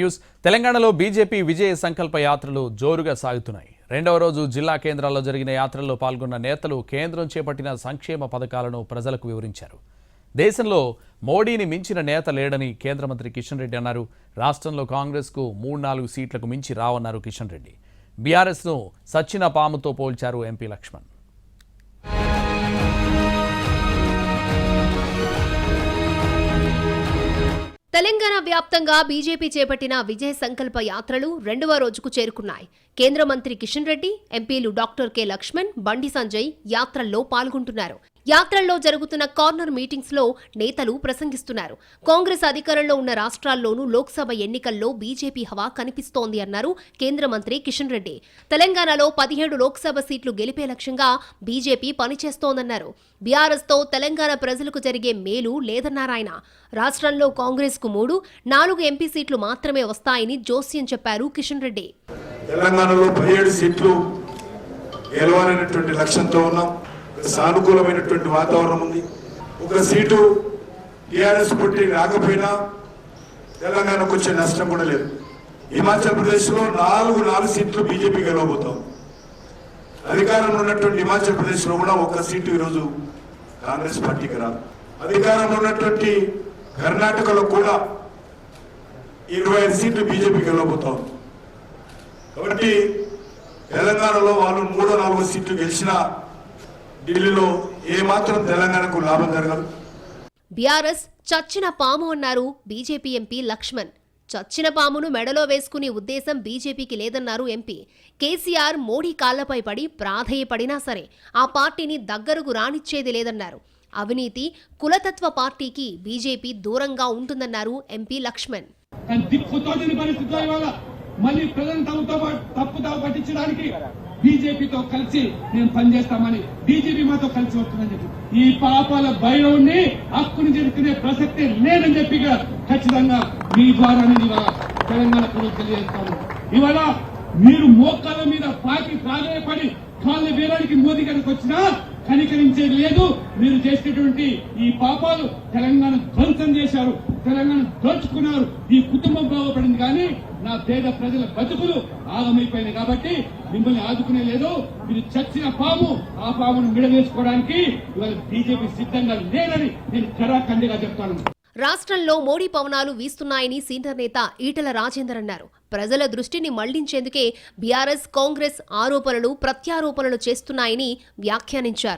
News. తెలంగాణలో BJP విజయ సంకల్ప యాత్రలు జోరుగా సాగుతున్నాయి. రెండవ రోజు జిల్లా కేంద్రాల్లో జరిగిన యాత్రల్లో పాల్గొన్న నేతలు కేంద్రం చేపట్టిన సంక్షేమ పథకాలను ప్రజలకు వివరించారు. దేశంలో మోడీని మించిన నేత లేడని కేంద్ర మంత్రి కిషన్ రెడ్డి అన్నారు. రాష్ట్రంలో కాంగ్రెస్కు మూడు నాలుగు సీట్లకు మించి రావన్నారు కిషన్ రెడ్డి. బీఆర్ఎస్ను సచ్చిన పాముతో పోల్చారు ఎంపీ లక్ష్మణ్. తెలంగాణ వ్యాప్తంగా బీజేపీ చేపట్టిన విజయ సంకల్ప యాత్రలు రెండవ రోజుకు చేరుకున్నాయి. కేంద్ర మంత్రి కిషన్ రెడ్డి ఎంపీలు డాక్టర్ కె లక్ష్మణ్ బండి సంజయ్ యాత్రల్లో పాల్గొంటున్నారు. యాత్రల్లో జరుగుతున్న కార్నర్ మీటింగ్స్లో నేతలు ప్రసంగిస్తున్నారు. కాంగ్రెస్ అధికారంలో ఉన్న రాష్ట్రాల్లోనూ లోక్సభ ఎన్నికల్లో బీజేపీ హవా కనిపిస్తోంది అన్నారు కేంద్ర మంత్రి కిషన్ రెడ్డి. తెలంగాణలో పదిహేడు లోక్సభ సీట్లు గెలిపే లక్ష్యంగా బీజేపీ పనిచేస్తోందన్నారు. బీఆర్ఎస్తో తెలంగాణ ప్రజలకు జరిగే మేలు లేదన్నారాయన. రాష్ట్రంలో కాంగ్రెస్కు మూడు నాలుగు ఎంపీ సీట్లు మాత్రమే వస్తాయని జోస్యం చెప్పారు కిషన్ రెడ్డి. తెలంగాణలో పదిహేడు సీట్లు గెలవాలనేటువంటి లక్ష్యంతో ఉన్నాం. సానుకూలమైనటువంటి వాతావరణం ఉంది. ఒక సీటు టీఆర్ఎస్ పుట్టి రాకపోయినా తెలంగాణకు వచ్చే నష్టం కూడా లేదు. హిమాచల్ ప్రదేశ్లో నాలుగు నాలుగు సీట్లు బీజేపీ గెలవబోతాం అధికారంలో ఉన్నటువంటి హిమాచల్ ప్రదేశ్లో కూడా ఒక్క సీటు ఈరోజు కాంగ్రెస్ పార్టీకి రాదు. అధికారంలో ఉన్నటువంటి కర్ణాటకలో కూడా ఇరవై ఐదు సీట్లు బీజేపీ గెలవబోతాం కాబట్టి తెలంగాణలో వాళ్ళు మూడో నాలుగో సీట్లు గెలిచినా ఢిల్లీలో ఏమాత్రం తెలంగాణకు లాభం జరగదు. బీఆర్ఎస్ చచ్చిన పాము అన్నారు బీజేపీ ఎంపీ లక్ష్మణ్. చచ్చిన పామును మెడలో వేసుకునే ఉద్దేశం బీజేపీకి లేదన్నారు ఎంపీ. కేసీఆర్ మోడీ కాళ్ళపై పడి ప్రాధేయపడినా సరే ఆ పార్టీని దగ్గరకు రానిచ్చేది లేదన్నారు. అవినీతి కులతత్వ పార్టీకి బీజేపీ దూరంగా ఉంటుందన్నారు ఎంపీ లక్ష్మణ్. మళ్ళీ ప్రజలను తప్పుదావ పట్టించడానికి బీజేపీతో కలిసి మేము పనిచేస్తామని బీజేపీ మాతో కలిసి వస్తుందని చెప్పి. ఈ పాపాల భైరవుని హక్కుని జరుపుకునే ప్రసక్తే లేదని చెప్పి ఖచ్చితంగా మీ ద్వారా తెలంగాణ ప్రజలు తెలియజేస్తాను ఇవాళ మీరు మోకాల మీద పాకి ప్రాధాన్యపడి కాళ్ళ వేలానికి మోదీ గారికి వచ్చినా కనికరించేది లేదు. మీరు చేసినటువంటి ఈ పాపాలు తెలంగాణ ధ్వంసం చేశారు. తెలంగాణ దోచుకున్నారు. ఈ కుటుంబం బాగుపడింది కానీ నా పేద ప్రజల బతుకులు ఆగమైపోయినాయి కాబట్టి మిమ్మల్ని ఆదుకునే లేదు. మీరు చచ్చిన పాము ఆ పామును మిడవేసుకోవడానికి ఇవాళ బీజేపీ సిద్ధంగా లేదని నేను కరాఖండిగా చెప్తాను. రాష్ట్రంలో మోడీ పవనాలు వీస్తున్నాయని సీనియర్ నేత ఈటల రాజేందర్ అన్నారు. ప్రజల దృష్టిని మళ్ళించేందుకే బీఆర్ఎస్ కాంగ్రెస్ ఆరోపణలు ప్రత్యారోపణలు చేస్తున్నాయని వ్యాఖ్యానించారు.